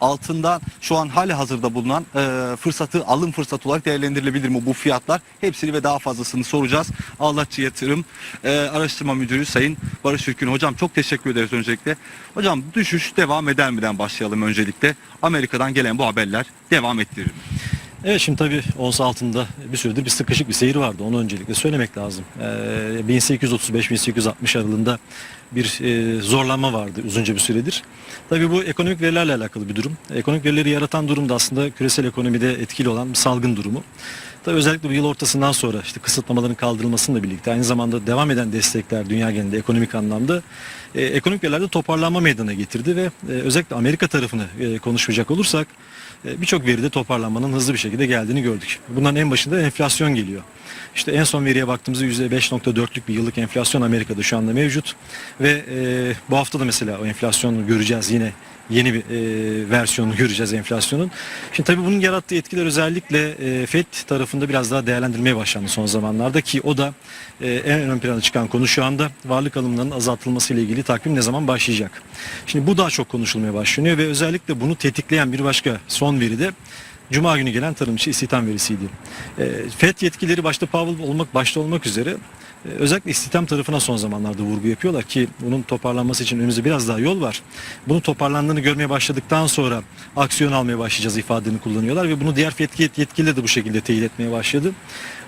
altından şu an hali hazırda bulunan e, fırsatı alım fırsatı olarak değerlendirilebilir mi bu fiyatlar? Hepsini ve daha fazlasını soracağız. Allahçı Yatırım e, Araştırma Müdürü Sayın Barış Ürkün. Hocam çok teşekkür ederiz öncelikle. Hocam düşüş devam eder miden başlayalım öncelikle. Amerika'dan gelen bu haberler devam ettirir mi? Evet şimdi tabii ons altında bir süredir bir sıkışık bir seyir vardı. Onu öncelikle söylemek lazım. Ee, 1835-1860 aralığında bir e, zorlanma vardı uzunca bir süredir. Tabii bu ekonomik verilerle alakalı bir durum. Ekonomik verileri yaratan durum da aslında küresel ekonomide etkili olan salgın durumu. Tabii özellikle bu yıl ortasından sonra işte kısıtlamaların kaldırılmasıyla birlikte aynı zamanda devam eden destekler dünya genelinde ekonomik anlamda e, ekonomik verilerde toparlanma meydana getirdi ve e, özellikle Amerika tarafını e, konuşacak olursak e, birçok veride toparlanmanın hızlı bir şekilde geldiğini gördük. Bunların en başında enflasyon geliyor. İşte en son veriye baktığımızda %5.4'lük bir yıllık enflasyon Amerika'da şu anda mevcut ve e, bu hafta da mesela o enflasyonu göreceğiz yine yeni bir e, versiyonunu göreceğiz enflasyonun. Şimdi tabii bunun yarattığı etkiler özellikle e, FED tarafında biraz daha değerlendirmeye başlandı son zamanlarda ki o da e, en ön plana çıkan konu şu anda varlık alımlarının azaltılması ile ilgili takvim ne zaman başlayacak? Şimdi bu daha çok konuşulmaya başlanıyor ve özellikle bunu tetikleyen bir başka son veri de Cuma günü gelen tarımcı istihdam verisiydi. E, FED yetkileri başta Powell olmak başta olmak üzere özellikle istihdam tarafına son zamanlarda vurgu yapıyorlar ki bunun toparlanması için önümüzde biraz daha yol var. Bunun toparlandığını görmeye başladıktan sonra aksiyon almaya başlayacağız ifadeni kullanıyorlar ve bunu diğer FED yetkililer de bu şekilde teyit etmeye başladı.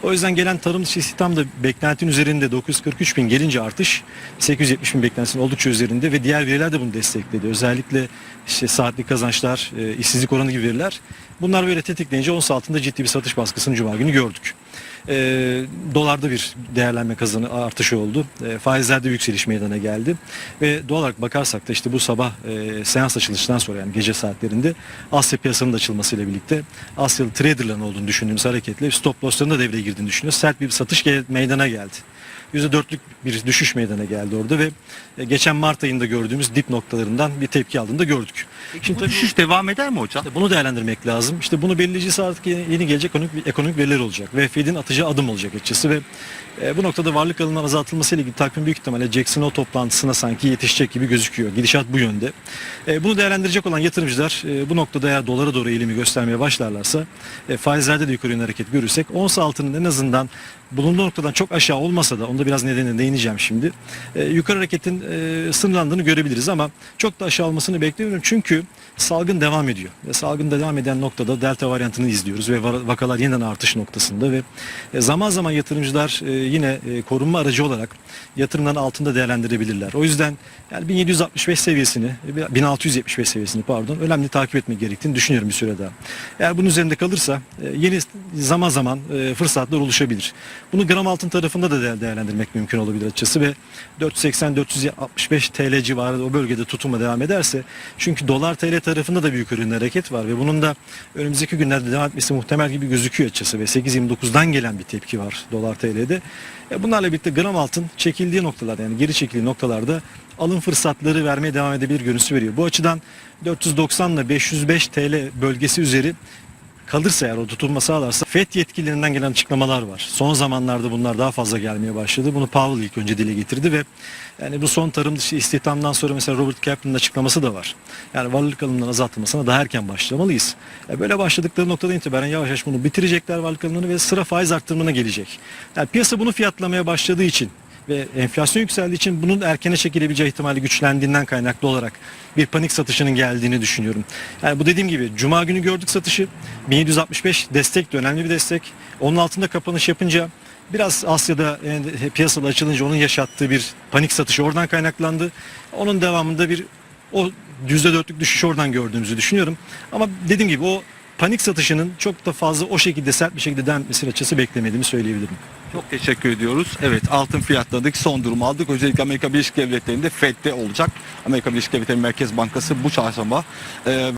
O yüzden gelen tarım dışı istihdam da beklentinin üzerinde 943 bin gelince artış 870 bin beklentisinin oldukça üzerinde ve diğer veriler de bunu destekledi. Özellikle işte saatlik kazançlar, e, işsizlik oranı gibi veriler. Bunlar böyle tetikleyince ons altında ciddi bir satış baskısını cuma günü gördük. E, dolarda bir değerlenme kazanı artışı oldu. E, faizlerde yükseliş meydana geldi. Ve doğal olarak bakarsak da işte bu sabah e, seans açılışından sonra yani gece saatlerinde Asya piyasanın da açılmasıyla birlikte Asyalı traderların olduğunu düşündüğümüz hareketle stop loss'ların da devreye girdiğini düşünüyoruz. Sert bir satış meydana geldi. %4'lük bir düşüş meydana geldi orada ve e, geçen Mart ayında gördüğümüz dip noktalarından bir tepki aldığını da gördük. Şimdi bu tabii- düşüş devam eder mi hocam? bunu değerlendirmek lazım. İşte bunu belirleyicisi artık yeni gelecek ekonomik, ekonomik veriler olacak ve Fed'in atacağı adım olacak açıkçası ve e, bu noktada varlık alımının azaltılması ile ilgili takvim büyük ihtimalle Jackson Hole toplantısına sanki yetişecek gibi gözüküyor. Gidişat bu yönde. E, bunu değerlendirecek olan yatırımcılar e, bu noktada eğer dolara doğru eğilimi göstermeye başlarlarsa e, faizlerde de yukarı yönlü hareket görürsek ons altının en azından bulunduğu noktadan çok aşağı olmasa da onda biraz nedenine değineceğim şimdi. E, yukarı hareketin e, sınırlandığını görebiliriz ama çok da aşağı olmasını beklemiyorum çünkü salgın devam ediyor. Ve salgın devam eden noktada delta varyantını izliyoruz ve va- vakalar yeniden artış noktasında ve e, zaman zaman yatırımcılar e, yine e, korunma aracı olarak yatırımların altında değerlendirebilirler. O yüzden yani 1765 seviyesini, e, 1675 seviyesini pardon önemli takip etmek gerektiğini düşünüyorum bir süre daha. Eğer bunun üzerinde kalırsa e, yeni zaman zaman e, fırsatlar oluşabilir. Bunu gram altın tarafında da değer- değerlendirmek mümkün olabilir açıkçası ve 480-465 TL civarında o bölgede tutulma devam ederse çünkü dolar TL tarafında da büyük ürün hareket var ve bunun da önümüzdeki günlerde devam etmesi muhtemel gibi gözüküyor açıkçası ve 8.29'dan gelen bir tepki var dolar TL'de. E, Bunlarla birlikte gram altın çekildiği noktalarda yani geri çekildiği noktalarda alım fırsatları vermeye devam edebilir görüntüsü veriyor. Bu açıdan 490 ile 505 TL bölgesi üzeri kalırsa eğer o tutulma sağlarsa FED yetkililerinden gelen açıklamalar var. Son zamanlarda bunlar daha fazla gelmeye başladı. Bunu Powell ilk önce dile getirdi ve yani bu son tarım dışı istihdamdan sonra mesela Robert Kaplan'ın açıklaması da var. Yani varlık alımlarının azaltılmasına daha erken başlamalıyız. Ya böyle başladıkları noktadan itibaren yavaş yavaş bunu bitirecekler varlık alımlarını ve sıra faiz arttırımına gelecek. Yani piyasa bunu fiyatlamaya başladığı için ve enflasyon yükseldiği için bunun erkene çekilebileceği ihtimali güçlendiğinden kaynaklı olarak bir panik satışının geldiğini düşünüyorum. Yani bu dediğim gibi cuma günü gördük satışı 1765 destek de önemli bir destek. Onun altında kapanış yapınca biraz Asya'da e, piyasada açılınca onun yaşattığı bir panik satışı oradan kaynaklandı. Onun devamında bir o %4'lük düşüş oradan gördüğümüzü düşünüyorum. Ama dediğim gibi o panik satışının çok da fazla o şekilde sert bir şekilde devam etmesini açıkçası beklemediğimi söyleyebilirim. Çok teşekkür ediyoruz. Evet altın fiyatlarındaki son durumu aldık. Özellikle Amerika Birleşik Devletleri'nde FED'de olacak. Amerika Birleşik Devletleri Merkez Bankası bu çarşamba e,